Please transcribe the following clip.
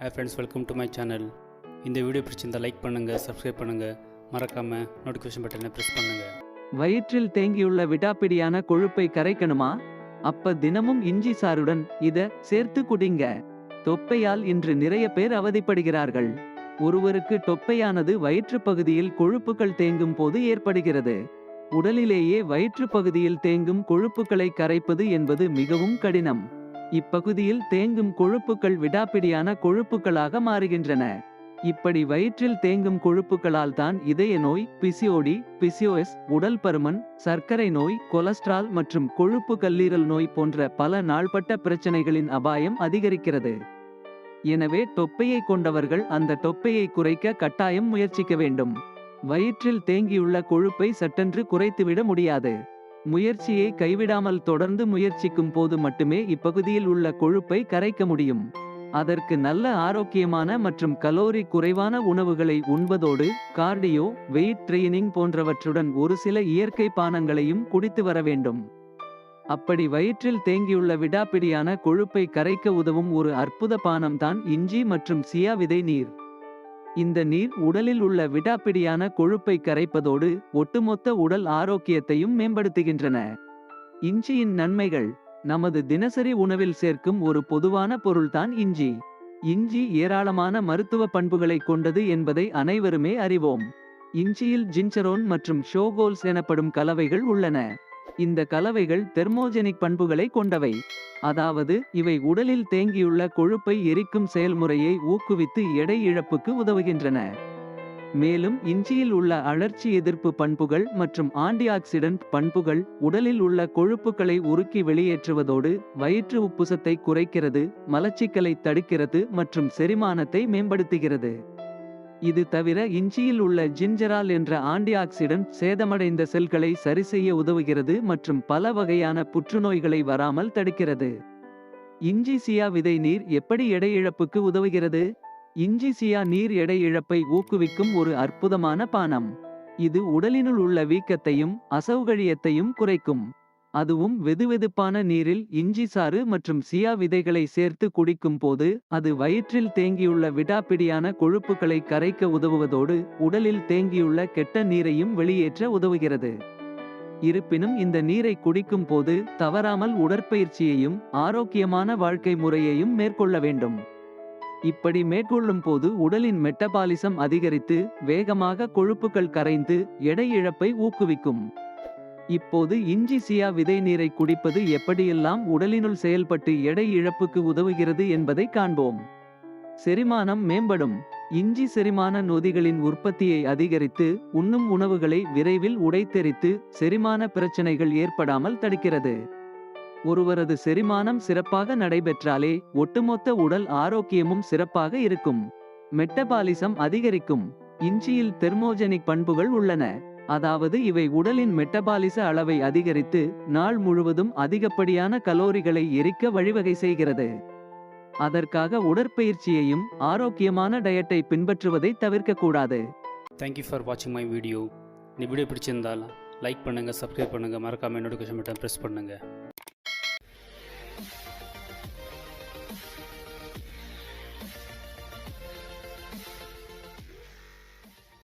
Hey friends welcome to my channel இந்த video பிடிச்சிருந்தால் like பண்ணுங்கள் சப்ஸ்கிரைப் பண்ணுங்கள் மறக்காமல் நோட்டிஃபிகேஷன் பட்டனை ப்ரெஸ் பண்ணுங்கள் வயிற்றில் தேங்கியுள்ள விடாப்பிடியான கொழுப்பை கரைக்கணுமா? அப்ப தினமும் இஞ்சி சாருடன் இத சேர்த்து குடிங்க. தொப்பையால் இன்று நிறைய பேர் அவதிப்படுகிறார்கள். ஒருவருக்கு தொப்பையானது வயிற்றுப் பகுதியில் கொழுப்புகள் தேங்கும் போது ஏற்படுகிறது. உடலிலேயே வயிற்றுப் பகுதியில் தேங்கும் கொழுப்புகளை கரைப்பது என்பது மிகவும் கடினம். இப்பகுதியில் தேங்கும் கொழுப்புகள் விடாப்பிடியான கொழுப்புகளாக மாறுகின்றன. இப்படி வயிற்றில் தேங்கும் கொழுப்புகளால் தான் இதய நோய் பிசியோடி பிசியோஎஸ் உடல் பருமன் சர்க்கரை நோய் கொலஸ்ட்ரால் மற்றும் கொழுப்பு கல்லீரல் நோய் போன்ற பல நாள்பட்ட பிரச்சனைகளின் அபாயம் அதிகரிக்கிறது. எனவே தொப்பையை கொண்டவர்கள் அந்த தொப்பையை குறைக்க கட்டாயம் முயற்சிக்க வேண்டும். வயிற்றில் தேங்கியுள்ள கொழுப்பை சட்டென்று குறைத்துவிட முடியாது. முயற்சியை கைவிடாமல் தொடர்ந்து முயற்சிக்கும் போது மட்டுமே இப்பகுதியில் உள்ள கொழுப்பை கரைக்க முடியும். அதற்கு நல்ல ஆரோக்கியமான மற்றும் கலோரி குறைவான உணவுகளை உண்பதோடு கார்டியோ வெயிட் ட்ரெயினிங் போன்றவற்றுடன் ஒரு சில இயற்கை பானங்களையும் குடித்து வர வேண்டும். அப்படி வயிற்றில் தேங்கியுள்ள விடாப்பிடியான கொழுப்பை கரைக்க உதவும் ஒரு அற்புத பானம்தான் இஞ்சி மற்றும் சியா விதை நீர். இந்த நீர் உடலில் உள்ள விடாப்பிடியான கொழுப்பை கரைப்பதோடு ஒட்டுமொத்த உடல் ஆரோக்கியத்தையும் மேம்படுத்துகின்றன. இஞ்சியின் நன்மைகள் நமது தினசரி உணவில் சேர்க்கும் ஒரு பொதுவான பொருள்தான் இஞ்சி. இஞ்சி ஏராளமான மருத்துவ பண்புகளை கொண்டது என்பதை அனைவருமே அறிவோம். இஞ்சியில் ஜின்சரோன் மற்றும் ஷோகோல்ஸ் எனப்படும் கலவைகள் உள்ளன. இந்த கலவைகள் தெர்மோஜெனிக் பண்புகளை கொண்டவை. அதாவது இவை உடலில் தேங்கியுள்ள கொழுப்பை எரிக்கும் செயல்முறையை ஊக்குவித்து எடை இழப்புக்கு உதவுகின்றன. மேலும் இஞ்சியில் உள்ள அழற்சி எதிர்ப்பு பண்புகள் மற்றும் ஆன்டிஆக்சிடென்ட் பண்புகள் உடலில் உள்ள கொழுப்புகளை உருக்கி வெளியேற்றுவதோடு வயிற்று உப்புசத்தை குறைக்கிறது மலச்சிக்கலை தடுக்கிறது மற்றும் செரிமானத்தை மேம்படுத்துகிறது. இது தவிர இஞ்சியில் உள்ள ஜிஞ்சரால் என்ற ஆன்டிஆக்சிடென்ட் சேதமடைந்த செல்களை சரிசெய்ய உதவுகிறது மற்றும் பல வகையான புற்றுநோய்களை வராமல் தடுக்கிறது. இஞ்சி சியா விதை நீர் எப்படி எடை இழப்புக்கு உதவுகிறது? இஞ்சி சியா நீர் எடை இழப்பை ஊக்குவிக்கும் ஒரு அற்புதமான பானம். இது உடலினுள் உள்ள வீக்கத்தையும் அசௌகரியத்தையும் குறைக்கும். அதுவும் வெதுவெதுப்பான நீரில் இஞ்சி சாறு மற்றும் சியா விதைகளை சேர்த்து குடிக்கும் போது அது வயிற்றில் தேங்கியுள்ள விடாப்பிடியான கொழுப்புகளை கரைக்க உதவுவதோடு உடலில் தேங்கியுள்ள கெட்ட நீரையும் வெளியேற்ற உதவுகிறது. இருப்பினும் இந்த நீரை குடிக்கும் போது தவறாமல் உடற்பயிற்சியையும் ஆரோக்கியமான வாழ்க்கை முறையையும் மேற்கொள்ள வேண்டும். இப்படி மேற்கொள்ளும் போது உடலின் மெட்டபாலிசம் அதிகரித்து வேகமாக கொழுப்புகள் கரைந்து எடை இழப்பை ஊக்குவிக்கும். இப்போது இஞ்சி சியா விதை நீரை குடிப்பது எப்படியெல்லாம் உடலினுள் செயல்பட்டு எடை இழப்புக்கு உதவுகிறது என்பதை காண்போம். செரிமானம் மேம்படும். இஞ்சி செரிமான நொதிகளின் உற்பத்தியை அதிகரித்து உண்ணும் உணவுகளை விரைவில் உடைத்தெறித்து செரிமான பிரச்சனைகள் ஏற்படாமல் தடுக்கிறது. ஒருவரது செரிமானம் சிறப்பாக நடைபெற்றாலே ஒட்டுமொத்த உடல் ஆரோக்கியமும் சிறப்பாக இருக்கும். மெட்டபாலிசம் அதிகரிக்கும். இஞ்சியில் தெர்மோஜெனிக் பண்புகள் உள்ளன. அதாவது இவை உடலின் மெட்டபாலிச அளவை அதிகரித்து நாள் முழுவதும் அதிகப்படியான கலோரிகளை எரிக்க வழிவகை செய்கிறது. அதற்காக உடற்பயிற்சியையும் ஆரோக்கியமான டயட்டை பின்பற்றுவதை தவிர்க்கக்கூடாது தேங்க்யூ ஃபார் வாட்சிங் மை வீடியோ இந்த வீடியோ பிடிச்சிருந்தால் லைக் பண்ணுங்கள் சப்ஸ்கிரைப் பண்ணுங்கள் மறக்காமல் நோட்டிஃபிகேஷன் பட்டன் ப்ரெஸ் பண்ணுங்கள்